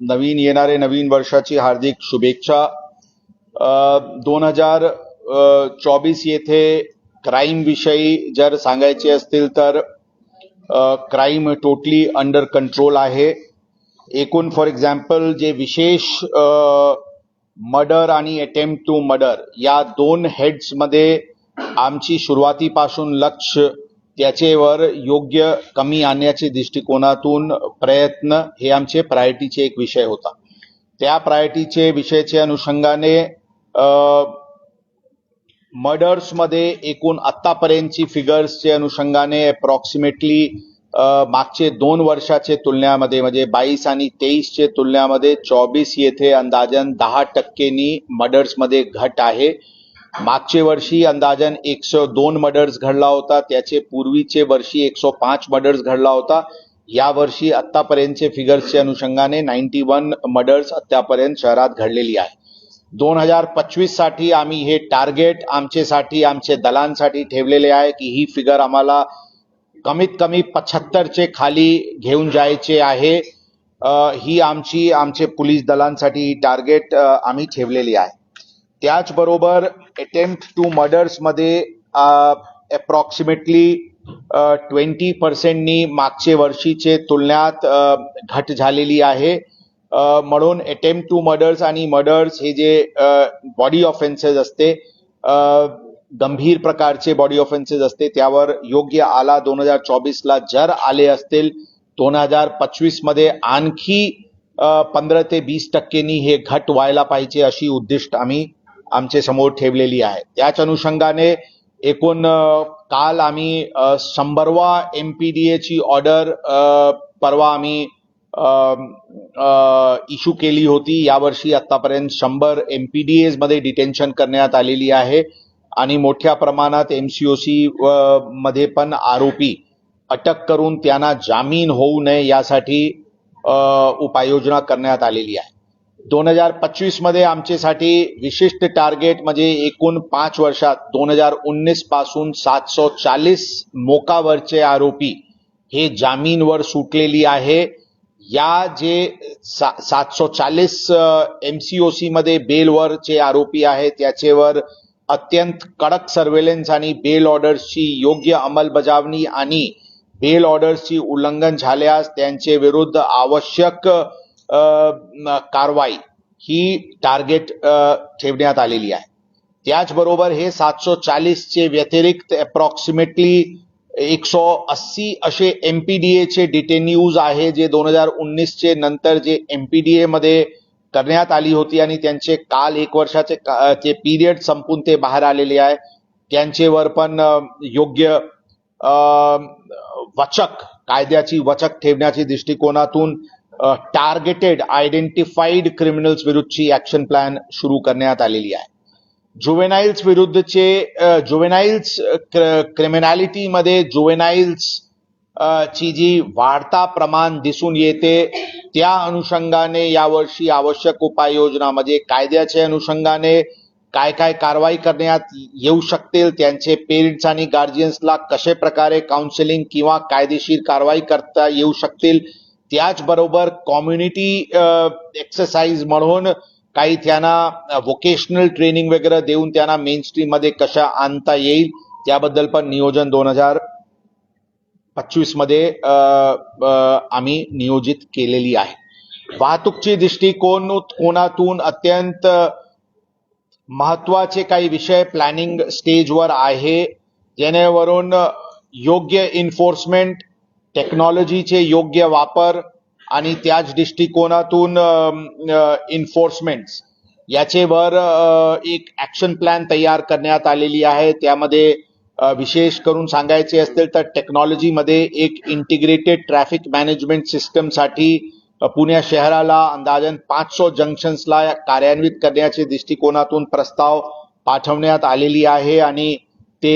नवीन येणारे नवीन वर्षाची हार्दिक शुभेच्छा. दोन हजार चोवीस येथे क्राईम विषयी जर सांगायचे असतील तर क्राईम टोटली अंडर कंट्रोल आहे. एकूण फॉर एक्झाम्पल जे विशेष मर्डर आणि अटेम्प्ट टू मर्डर या दोन हेड्समध्ये आमची सुरुवातीपासून लक्ष त्याचेवर योग्य कमी आणण्याच्या दृष्टिकोनातून प्रयत्न हे आमचे प्रायोरिटीचे एक विषय होता. त्या प्रायोरिटीचे विषयाच्या अनुषंगाने मर्डर्समध्ये एकूण आत्तापर्यंतची फिगर्सच्या अनुषंगाने अप्रॉक्सिमेटली मागचे दोन वर्षाचे तुलनेमध्ये म्हणजे बाईस आणि तेईसचे तुलनेमध्ये चोवीस येथे अंदाजन दहा टक्केनी मर्डर्समध्ये घट आहे. मागचे वर्षी अंदाजन एकशे दोन मर्डर्स घडला होता त्याचे पूर्वीचे वर्षी एकशे पाच मर्डर्स घडला होता. या वर्षी आतापर्यंतचे फिगर्सच्या अनुषंगाने नाईन्टी वन मर्डर्स आतापर्यंत शहरात घडलेली आहे. दोन हजार पंचवीससाठी आम्ही हे टार्गेट आमचेसाठी आमचे दलांसाठी ठेवलेले आहे की ही फिगर आम्हाला कमीत कमी पचहत्तरचे खाली घेऊन जायचे आहे. ही आमची आमचे पोलीस दलांसाठी ही टार्गेट आम्ही ठेवलेली आहे. त्याचबरोबर अटेम्प्ट टू मर्डर्समध्ये अप्रॉक्सिमेटली ट्वेंटी पर्सेंटनी मागचे वर्षीचे तुलनात uh, घट झालेली आहे. Uh, म्हणून अटेम्प्ट टू मर्डर्स आणि मर्डर्स हे जे uh, बॉडी ऑफेन्सेस असते गंभीर प्रकारचे बॉडी ऑफेन्सेस असते त्यावर योग्य आला दोन हजार चोवीसला जर आले असतील दोन हजार पंचवीसमध्ये आणखी पंधरा ते वीस टक्केनी हे घट व्हायला पाहिजे अशी उद्दिष्ट आम्ही आमचे समोर ठेवलेली आहे. त्याच अनुषंगाने एकूण काल आम्ही शंभरवा एम पी डी एची ऑर्डर परवा आम्ही इश्यू केली होती. यावर्षी आतापर्यंत शंभर एम पी डी एजमध्ये डिटेन्शन करण्यात आलेली आहे आणि मोठ्या प्रमाणात एम सी ओ सी मध्ये पण आरोपी अटक करून त्यांना जामीन होऊ नये यासाठी उपाययोजना करण्यात आलेली आहे. दोन हजार पंचवीसमध्ये आमच्यासाठी विशिष्ट टार्गेट म्हणजे एकूण पाच वर्षात दोन हजार उन्नीसपासून सातशे चाळीस मोकावरचे आरोपी हे जामीनवर सुटलेली आहे. या जे सा सातशे चाळीस एमसीओसी मध्ये बेलवरचे आरोपी आहेत त्याचेवर अत्यंत कडक सर्वेलन्स आणि बेल ऑर्डर्सची योग्य अंमलबजावणी आणि बेल ऑर्डर्सची उल्लंघन झाल्यास त्यांचे विरुद्ध आवश्यक कारवाई ही टार्गेट ठेवण्यात आलेली आहे. त्याचबरोबर हे सातशे चाळीसचे व्यतिरिक्त अप्रॉक्सिमेटली एकशे अस्सी असे एम पी डी एचे डिटेन्यूज आहे जे दोन हजार उन्नीसचे नंतर जे एम पी डी एमध्ये करण्यात आली होती आणि त्यांचे काल एक वर्षाचे ते पिरियड संपून ते बाहेर आलेले आहे. त्यांचेवर पण योग्य वचक कायद्याची वचक ठेवण्याच्या दृष्टिकोनातून टार्गेटेड आयडेंटिफाईड क्रिमिनल्स विरुद्धची ऍक्शन प्लॅन सुरू करण्यात आलेली आहे. जुवेनाईल्स विरुद्धचे जुवेनाईल्स क्रिमिनॅलिटीमध्ये जुवेनाइल्स ची जी वाढता प्रमाण दिसून येते त्या अनुषंगाने यावर्षी आवश्यक उपाययोजना म्हणजे कायद्याच्या अनुषंगाने काय काय कारवाई करण्यात येऊ शकतील त्यांचे पेरेंट्स आणि गार्जियन्सला कशा प्रकारे काउन्सिलिंग किंवा कायदेशीर कारवाई करता येऊ शकतील त्याचबरोबर कॉम्युनिटी एक्सरसाइज म्हणून काही त्यांना व्होकेशनल ट्रेनिंग वगैरे देऊन त्यांना मेन स्ट्रीममध्ये कशा आणता येईल त्याबद्दल पण नियोजन दोन हजार पच्चीसमध्ये आम्ही नियोजित केलेली आहे. वाहतूकची दृष्टिकोन कोणातून अत्यंत महत्त्वाचे काही विषय प्लॅनिंग स्टेजवर आहे जेणेवरून योग्य इन्फोर्समेंट टेक्नॉलॉजीचे योग्य वापर आणि त्याच दृष्टिकोनातून इन्फोर्समेंट याचेवर एक ऍक्शन प्लॅन तयार करण्यात आलेली आहे. त्यामध्ये विशेष करून सांगायचे असतील तर टेक्नॉलॉजीमध्ये एक इंटिग्रेटेड ट्रॅफिक मॅनेजमेंट सिस्टमसाठी पुणे शहराला अंदाजन पाचशे जंक्शन्सला कार्यान्वित करण्याचे दृष्टिकोनातून प्रस्ताव पाठवण्यात आलेली आहे. आणि ते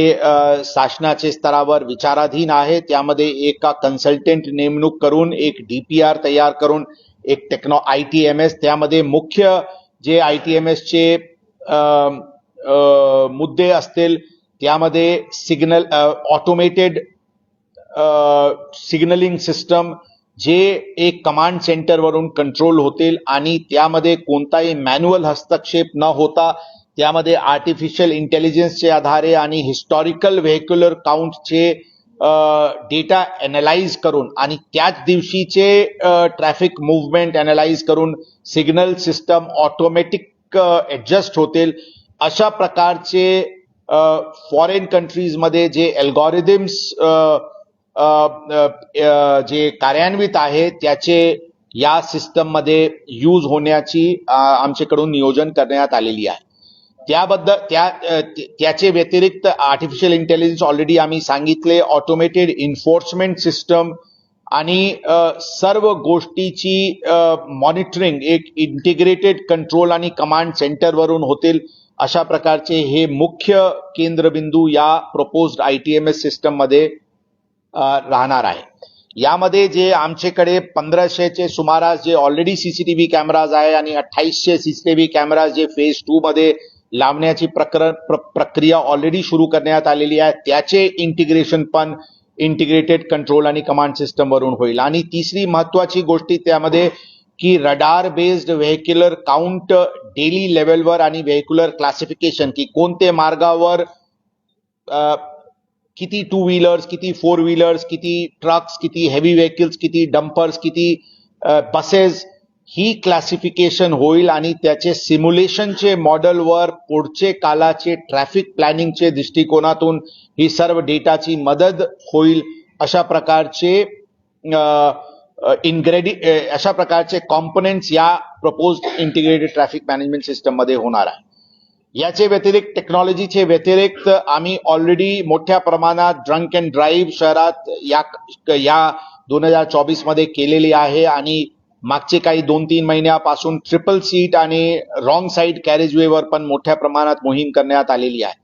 शासनाचे स्तरावर विचाराधीन आहे. त्यामध्ये एका कन्सल्टंट नेमणूक करून एक डी पी आर तयार करून एक techno I T M S त्यामध्ये मुख्य जे आय टी एम एसचे मुद्दे असतील त्यामध्ये सिग्नल ऑटोमेटेड सिग्नलिंग सिस्टम जे एक कमांड सेंटरवरून कंट्रोल होतील आणि त्यामध्ये कोणताही मॅन्युअल हस्तक्षेप न होता त्यामध्ये आर्टिफिशियल इंटेलिजन्सच्या आधारे आणि हिस्टॉरिकल व्हेक्युलर काउंटचे डेटा अनालाइज करून आणि त्याच दिवशीचे ट्रॅफिक मुवमेंट अनालाइज करून सिग्नल सिस्टम ऑटोमॅटिक ॲडजस्ट होतील. अशा प्रकारचे फॉरेन कंट्रीजमध्ये जे अल्गोरिदम्स जे कार्यान्वित आहे त्याचे या सिस्टममध्ये यूज होण्याची आमच्याकडून नियोजन करण्यात आलेली आहे. त्याबद्दल त्या त्याचे व्यतिरिक्त आर्टिफिशियल इंटेलिजन्स ऑलरेडी आम्ही सांगितले ऑटोमेटेड इन्फोर्समेंट सिस्टम आणि सर्व गोष्टीची मॉनिटरिंग एक इंटिग्रेटेड कंट्रोल आणि कमांड सेंटरवरून होतील अशा प्रकारचे हे मुख्य केंद्रबिंदू या proposed I T M S सिस्टममध्ये राहणार आहे. यामध्ये जे आमच्याकडे पंधराशेचे सुमारास जे ऑलरेडी सीसीटीव्ही कॅमेराज आहे आणि अठ्ठावीसशे सीसीटीव्ही कॅमेराज जे फेज टू मध्ये लावण्याची प्रकर प्र, प्रक्रिया ऑलरेडी सुरू करण्यात आलेली आहे. त्याचे इंटिग्रेशन पण इंटिग्रेटेड कंट्रोल आणि कमांड सिस्टम वरून होईल. आणि तिसरी महत्वाची गोष्टी त्यामध्ये की radar based vehicular count daily लेवलवर आणि व्हेक्युलर क्लासिफिकेशन की कोणते मार्गावर किती टू व्हीलर्स किती फोर व्हीलर्स किती ट्रक्स किती हेवी व्हेकल्स किती डंपर्स किती बसेस ही क्लासिफिकेशन होईल आणि त्याचे सिम्युलेशनचे मॉडेलवर पुढचे कालाचे ट्रॅफिक प्लॅनिंगचे दृष्टिकोनातून ही सर्व डेटाची मदत होईल अशा प्रकारचे इनग्रेडि अशा प्रकारचे कॉम्पोनेंट्स या प्रपोज इंटिग्रेटेड ट्रॅफिक मॅनेजमेंट सिस्टममध्ये होणार आहे. याचे व्यतिरिक्त टेक्नॉलॉजीचे व्यतिरिक्त आम्ही ऑलरेडी मोठ्या प्रमाणात ड्रंक अँड ड्राईव्ह शहरात या या दोन हजार चोवीसमध्ये केलेली आहे आणि मागचे काही दोन तीन महिन्यापासून ट्रिपल सीट आणि रॉंग साईड कॅरेजवेवर पण मोठ्या प्रमाणात मोहीम करण्यात आलेली आहे.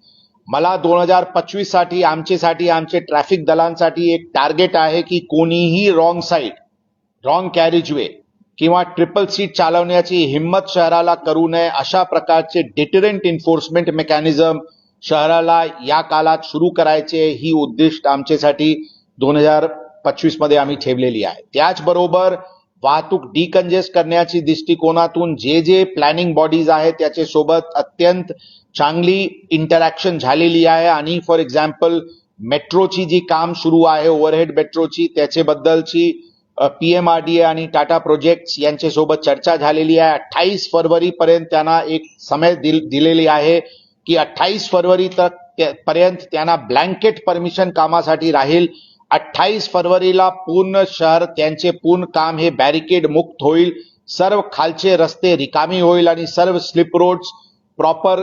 मला दोन हजार पंचवीससाठी आमचेसाठी आमचे ट्रॅफिक दलांसाठी एक टार्गेट आहे की कोणीही रॉंग साईड रॉंग कॅरेजवे किंवा ट्रिपल सीट चालवण्याची हिंमत शहराला करू नये अशा प्रकारचे डिटरंट एन्फोर्समेंट मेकॅनिझम शहराला या काळात सुरू करायचे ही उद्दिष्ट आमच्यासाठी दोन हजार पंचवीसमध्ये आम्ही ठेवलेली आहे. त्याचबरोबर वाहतूक डिकंजेस्ट करण्याची दृष्टिकोनातून जे जे प्लॅनिंग बॉडीज आहेत त्याच्यासोबत अत्यंत चांगली इंटरॅक्शन झालेली आहे. आणि फॉर एक्झाम्पल मेट्रोची जी काम सुरू आहे ओव्हरहेड मेट्रोची त्याच्याबद्दलची P M R D A आणि टाटा प्रोजेक्ट्स यांच्यासोबत चर्चा झालेली आहे. अठ्ठावीस फरवरी पर्यंत त्यांना एक समय दिल- दिलेली आहे की अठ्ठावीस फरवरी तक पर्यंत त्यांना ब्लँकेट परमिशन कामासाठी राहील. अठ्ठावीस फरवरीला पूर्ण शहर त्यांचे पूर्ण काम हे बॅरिकेड मुक्त होईल. सर्व खालचे रस्ते रिकामी होईल आणि सर्व स्लिप रोड्स प्रॉपर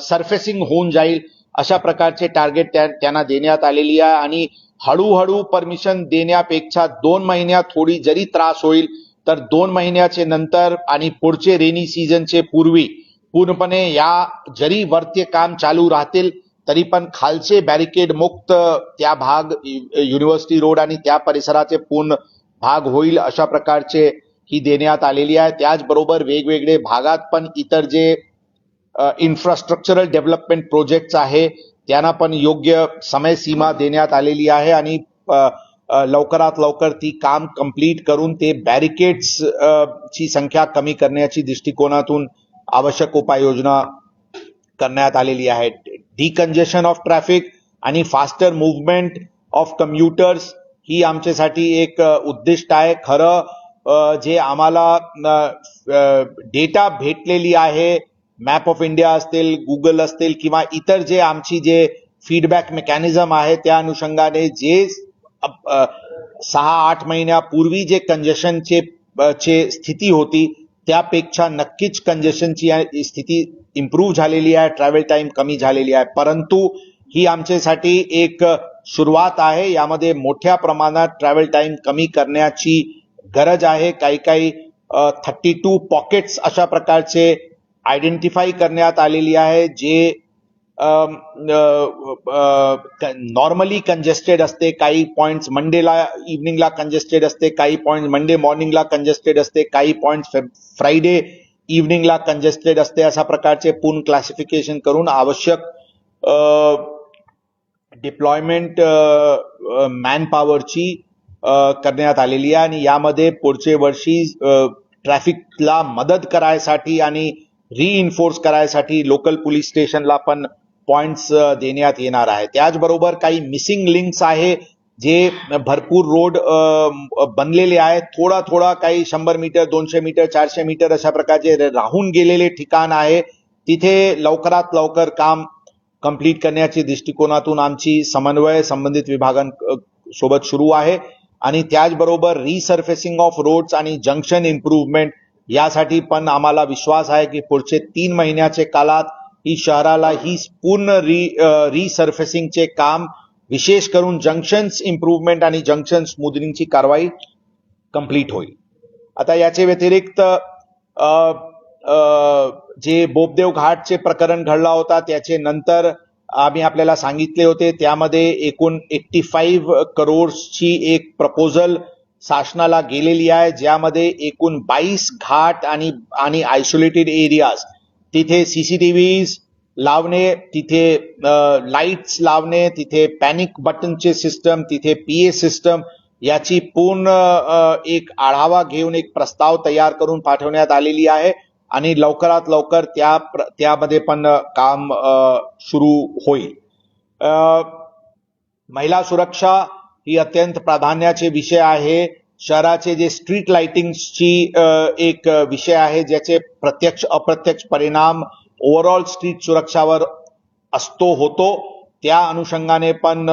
सरफेसिंग होऊन जाईल. अशा प्रकारचे टार्गेट त्या- त्यांना देण्यात आलेली आहे आणि हळूहळू परमिशन देण्यापेक्षा दोन महिन्यात थोडी जरी त्रास होईल तर दोन महिन्याचे नंतर आणि पुढचे रेनी सीझनचे पूर्वी पूर्णपणे या जरी वरती काम चालू राहतील तरी पण खालचे बॅरिकेड मुक्त त्या भाग यु- युनिव्हर्सिटी रोड आणि त्या परिसराचे पूर्ण भाग होईल अशा प्रकारचे ही देण्यात आलेली आहे. त्याचबरोबर वेगवेगळे भागात पण इतर जे इन्फ्रास्ट्रक्चरल डेव्हलपमेंट प्रोजेक्ट्स आहे त्यांना पण योग्य समय सीमा देण्यात आलेली आहे आणि लवकरात लवकर ती काम कंप्लीट करून ते बॅरिकेड्स ची संख्या कमी करण्याची दृष्टिकोनातून आवश्यक उपाययोजना करण्यात आलेली आहे. डिकंजेशन ऑफ ट्रॅफिक आणि फास्टर मुवमेंट ऑफ कम्प्युटर्स ही आमच्यासाठी एक उद्दिष्ट आहे. खरं जे आम्हाला डेटा भेटलेली आहे मॅप ऑफ इंडिया असतील गुगल असतील किंवा इतर जे आमची जे फीडबॅक मेकॅनिझम आहे त्या अनुषंगाने जे सहा आठ महिन्यापूर्वी जे कंजेशनचे चे स्थिती होती त्यापेक्षा नक्कीच कंजेशनची स्थिती इम्प्रूव्ह झालेली आहे ट्रॅव्हल टाईम कमी झालेली आहे. परंतु ही आमच्यासाठी एक सुरुवात आहे. यामध्ये मोठ्या प्रमाणात ट्रॅव्हल टाईम कमी करण्याची गरज आहे. काही काही थर्टी टू पॉकेट्स अशा प्रकारचे आयडेंटिफाय करण्यात आलेली आहे जे नॉर्मली कंजेस्टेड असते काही पॉइंट्स मंडेला इव्हनिंगला कंजेस्टेड असते काही पॉइंट मंडे मॉर्निंगला कंजेस्टेड असते काही पॉइंट फ्रायडे इव्हनिंगला कंजेस्टेड असते अशा प्रकारचे पूर्ण क्लासिफिकेशन करून आवश्यक डिप्लॉयमेंट मॅनपॉवरची करण्यात आलेली आहे आणि यामध्ये पुढचे वर्षी ट्रॅफिकला मदत करायसाठी आणि रिइन्फोर्स करायसाठी लोकल पोलीस स्टेशनला पण पॉइंट्स देण्यात येणार आहे. त्याचबरोबर काही मिसिंग लिंक्स आहे. जे भरपूर रोड बनलेले आहेत थोडा थोडा काही शंभर मीटर दोनशे मीटर चारशे मीटर अशा प्रकारचे राहून गेलेले ठिकाण आहे. तिथे लवकरात लवकर काम कंप्लीट करण्याची दृष्टिकोनातून आमची समन्वय संबंधित विभागांसोबत सुरू आहे. आणि त्याचबरोबर रिसर्फेसिंग ऑफ रोड्स आणि जंक्शन इम्प्रूव्हमेंट यासाठी पण आम्हाला विश्वास आहे की पुढचे तीन महिन्याचे काळात ही शहराला ही पूर्ण री रिसर्फेसिंगचे काम विशेष करून जंक्शन्स इम्प्रूव्हमेंट आणि जंक्शन स्मूदनिंगची कारवाई कंप्लीट होईल. आता याचे व्यतिरिक्त जे बोपदेव घाटचे प्रकरण घडला होता त्याचे नंतर आम्ही आपल्याला सांगितले होते त्यामध्ये एकूण एट्टी फाईव्ह करोड्सची एक प्रपोजल शासनाला गेलेली आहे ज्यामध्ये एकूण बाईस घाट आणि आणि आयसोलेटेड एरियाज तिथे सीसीटीव्हीज लावणे तिथे लाईट्स लावणे तिथे पॅनिक बटनचे सिस्टम तिथे पी ए सिस्टम याची पूर्ण एक आढावा घेऊन एक प्रस्ताव तयार करून पाठवण्यात आलेली आहे. आणि लवकरात लवकर त्या प्र- त्यामध्ये पण काम सुरू होईल. महिला सुरक्षा ही अत्यंत प्राधान्याचे विषय आहे. शहराचे जे स्ट्रीट लाइटिंगची एक विषय आहे ज्याचे प्रत्यक्ष अप्रत्यक्ष परिणाम ओव्हरऑल स्ट्रीट सुरक्षावर असतो होतो. त्या अनुषंगाने पण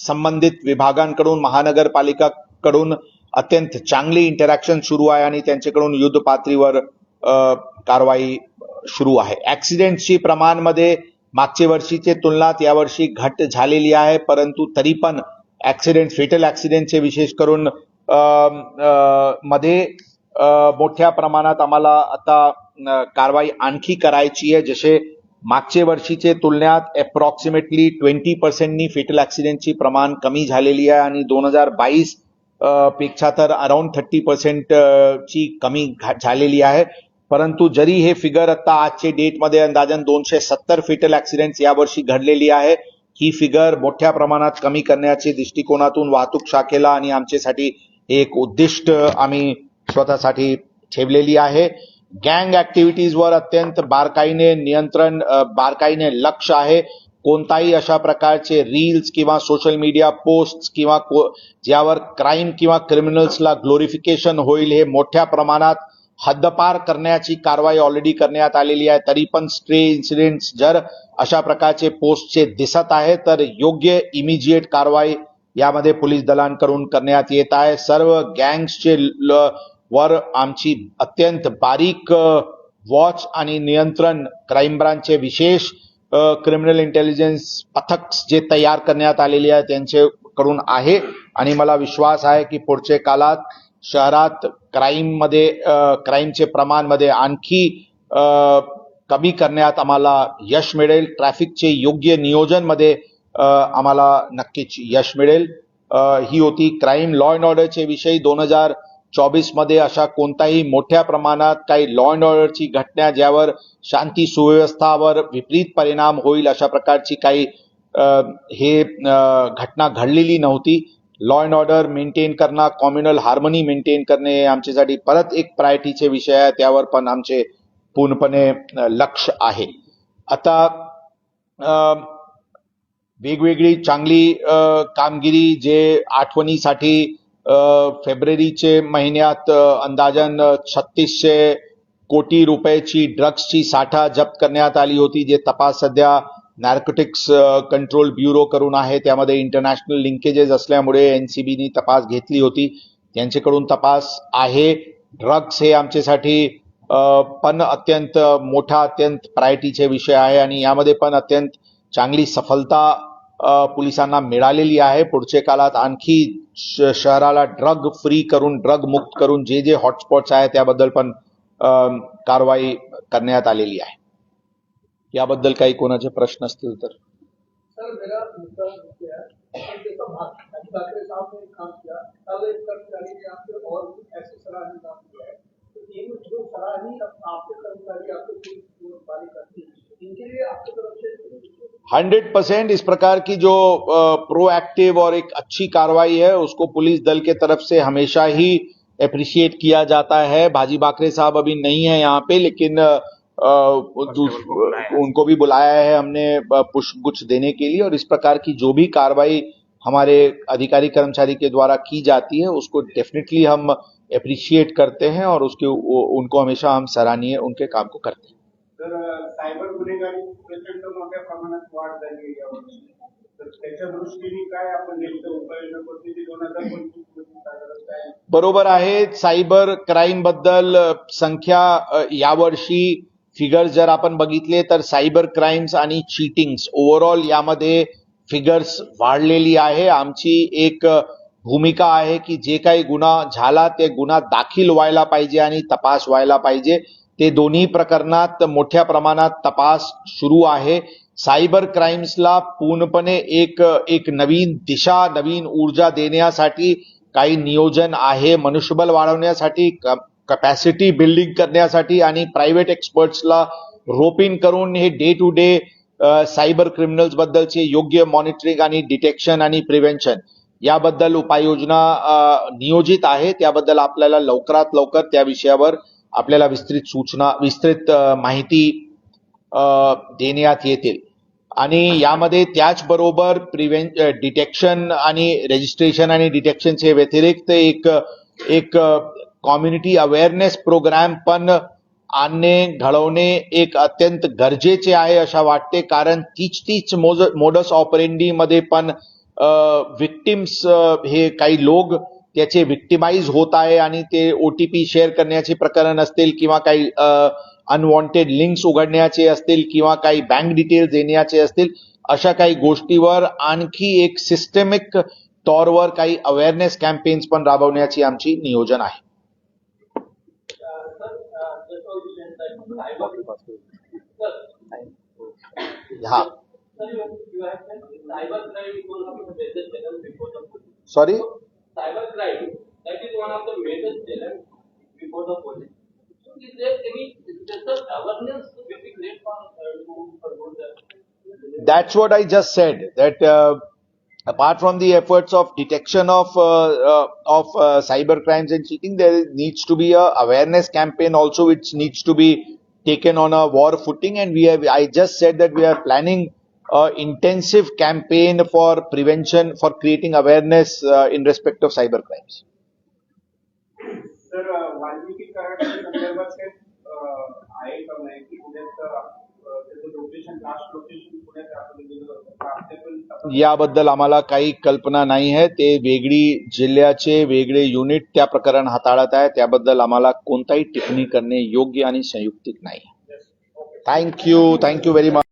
संबंधित विभागांकडून महानगरपालिकाकडून अत्यंत चांगली इंटरॅक्शन सुरू आहे आणि त्यांच्याकडून युद्ध पातळीवर कारवाई सुरू आहे. ऍक्सिडेंटची प्रमाणमध्ये मागच्या वर्षीचे तुलनात यावर्षी घट झालेली आहे परंतु तरी पण ऍक्सिडेंट फेटल ऍक्सिडेंटचे विशेष करून मध्ये मोठ्या प्रमाणात आम्हाला आता कारवाई आणखी करायची आहे. जसे मागच्या वर्षीचे तुलनेत अप्रॉक्सिमेटली ट्वेंटी पर्सेंटनी फेटल ऍक्सिडेंटची प्रमाण कमी झालेली आहे आणि दोन हजार बावीसपेक्षा तर अराउंड थर्टी पर्सेंट ची कमी घा- झालेली आहे. परंतु जरी हे फिगर आता आजचे डेटमध्ये अंदाजन दोनशे सत्तर फेटल ऍक्सिडेंट यावर्षी घडलेली आहे ही फिगर मोठ्या प्रमाणात कमी करण्याच्या दृष्टिकोनातून वाहतूक शाखेला आणि आमच्यासाठी एक उद्दिष्ट आम्ही स्वतःसाठी ठेवलेली आहे. गँग ऍक्टिव्हिटीजवर अत्यंत बारकाईने नियंत्रण बारकाईने लक्ष आहे. कोणताही अशा प्रकारचे रील्स किंवा सोशल मीडिया पोस्ट किंवा को- ज्यावर क्राईम किंवा क्रिमिनल्सला ग्लोरिफिकेशन होईल हे मोठ्या प्रमाणात हद्दपार करण्याची कारवाई ऑलरेडी करण्यात आलेली आहे. तरी पण स्ट्रे इन्सिडेंट्स जर अशा प्रकारचे पोस्टचे दिसत आहे तर योग्य इमिजिएट कारवाई यामध्ये पोलीस दलांकडून करण्यात येत आहे. सर्व गँग्सचे ल- वर आमची अत्यंत बारीक वॉच आणि नियंत्रण क्राईम ब्रांचचे विशेष क्रिमिनल इंटेलिजन्स पथक जे तयार करण्यात आलेले आहे त्यांच्याकडून आहे. आणि मला विश्वास आहे की पुढच्या काळात शहरात क्राईममध्ये क्राईमचे प्रमाणमध्ये आणखी कमी करण्यात आम्हाला यश मिळेल. ट्रॅफिकचे योग्य नियोजनमध्ये आम्हाला नक्कीच यश मिळेल. ही होती क्राईम लॉ अँड ऑर्डरचे विषयी दोन हजार चोवीसमध्ये अशा कोणताही मोठ्या प्रमाणात काही लॉ अँड ऑर्डरची घटना ज्यावर शांती सुव्यवस्थावर विपरीत परिणाम होईल अशा प्रकारची काही हे घटना घडलेली नव्हती. लॉ अँड ऑर्डर मेंटेन करणं कॉम्युनल हार्मनी मेंटेन करणे हे आमच्यासाठी परत एक प्रायोरिटीचे विषय आहे. त्यावर पण आमचे पूर्णपणे लक्ष आहे. आता वेगवेगळी चांगली कामगिरी जे आठवणीसाठी फेब्रुवारीचे महिन्यात अंदाजन छत्तीसशे कोटी रुपयाची ड्रग्सची साठा जप्त करण्यात आली होती जे तपास सध्या नार्कोटिक्स कंट्रोल ब्युरो करून आहे. त्यामध्ये इंटरनॅशनल लिंकेजेस असल्यामुळे एनसीबीनी तपास घेतली होती. त्यांच्याकडून तपास आहे. ड्रग्स हे आमच्यासाठी पण अत्यंत मोठा अत्यंत प्रायोरिटीचे विषय आहे आणि यामध्ये पण अत्यंत चांगली सफलता पोलिसांना मिळालेली आहे. पुढच्या काळात आणखी श- शहराला ड्रग फ्री करून ड्रग मुक्त करून जे जे हॉटस्पॉट्स आहे त्याबद्दल पण कारवाई करण्यात आलेली आहे. याबद्दल काही कोणाचे प्रश्न असतील तर. सर आपके कर्मचारी आपके हंड्रेड परसेंट इस प्रकार की जो प्रोएक्टिव और एक अच्छी कार्रवाई है उसको पुलिस दल के तरफ़ से हमेशा ही अप्रिशिएट किया जाता है। भाजी बाकरे साहब अभी नहीं है यहाँ पे लेकिन दूस- उनको भी बुलाया है हमने अ, पुष्पगुच्छ देने के लिए और इस प्रकार की जो भी कार्रवाई हमारे अधिकारी कर्मचारी के द्वारा की जाती है उसको डेफिनेटली हम अप्रिशिएट करते हैं और उसके उनको हमेशा हम सराहनीय उनके काम को करते हैं। तर सायबर गुन्हेगारी प्रचंड मोठ्या प्रमाणात वाढ झाली यावर्षी. तर त्याच्या दृष्टीने काय आपण नेमकं उपाययोजना करतो की दोन हजार पंचवीसमध्ये साधारण काय? बरोबर आहे सायबर क्राईमबद्दल संख्या यावर्षी फिगर्स जर आपण बघितले तर सायबर क्राईम्स आणि चिटिंग्स ओव्हरऑल यामध्ये फिगर्स वाढलेली आहे. आमची एक भूमिका आहे की जे काही गुन्हा झाला ते गुन्हा दाखल व्हायला पाहिजे आणि तपास व्हायला पाहिजे. ते दोन्ही प्रकरणात मोठ्या प्रमाणात तपास सुरू आहे. सायबर क्राईम्सला पूर्णपणे एक एक नवीन दिशा नवीन ऊर्जा देण्यासाठी काही नियोजन आहे. मनुष्यबल वाढवण्यासाठी कपॅसिटी बिल्डिंग करण्यासाठी आणि प्रायव्हेट एक्सपर्ट्सला रोप इन करून हे day to day cyber criminals बद्दलचे योग्य मॉनिटरिंग आणि डिटेक्शन आणि प्रिव्हेन्शन याबद्दल उपाययोजना नियोजित आहे. त्याबद्दल आपल्याला लवकरात लवकर त्या विषयावर आपल्याला विस्तृत सूचना विस्तृत माहिती देण्यात येतील. आणि यामध्ये त्याचबरोबर प्रिव्हें डिटेक्शन आणि रजिस्ट्रेशन आणि डिटेक्शनचे व्यतिरिक्त एक एक कम्युनिटी अवेअरनेस प्रोग्राम पण आणणे घडवणे एक अत्यंत गरजेचे आहे अशा वाटते. कारण तीच तीच मोज मोडस ऑपरेंडीमध्ये पण विक्टिम्स हे काही लोक त्याचे विक्टिमाइज होत आहे आणि ते ओटीपी शेअर करण्याचे प्रकरण असतील किंवा काही अनवॉन्टेड लिंक्स उघडण्याचे असतील किंवा काही बँक डिटेल्स देण्याचे असतील अशा काही गोष्टीवर आणखी एक सिस्टमिक तौरवर काही अवेअरनेस कॅम्पेन्स पण राबवण्याची आमची नियोजन आहे. हा. Sorry That is one of the major before the police. So is there any special awareness which is great for, uh, to promote that? that's what I just said. That uh, apart from the efforts of detection of uh, uh, of uh, cyber crimes and cheating, there needs to be a awareness campaign also, which needs to be taken on a war footing. And we have, I just said that we are planning a intensive campaign for prevention, for creating awareness uh, in respect of cyber crimes. तर वाल्मिकी कराडच्या संदर्भात काही अं, नाही की याबद्दल आम्हाला काही कल्पना नाही आहे ते वेगळी जिल्ह्याचे वेगळे युनिट त्या प्रकरण हाताळत आहे. त्याबद्दल आम्हाला कोणताही टिप्पणी करणे योग्य आणि संयुक्तिक नाही. Thank you thank you very much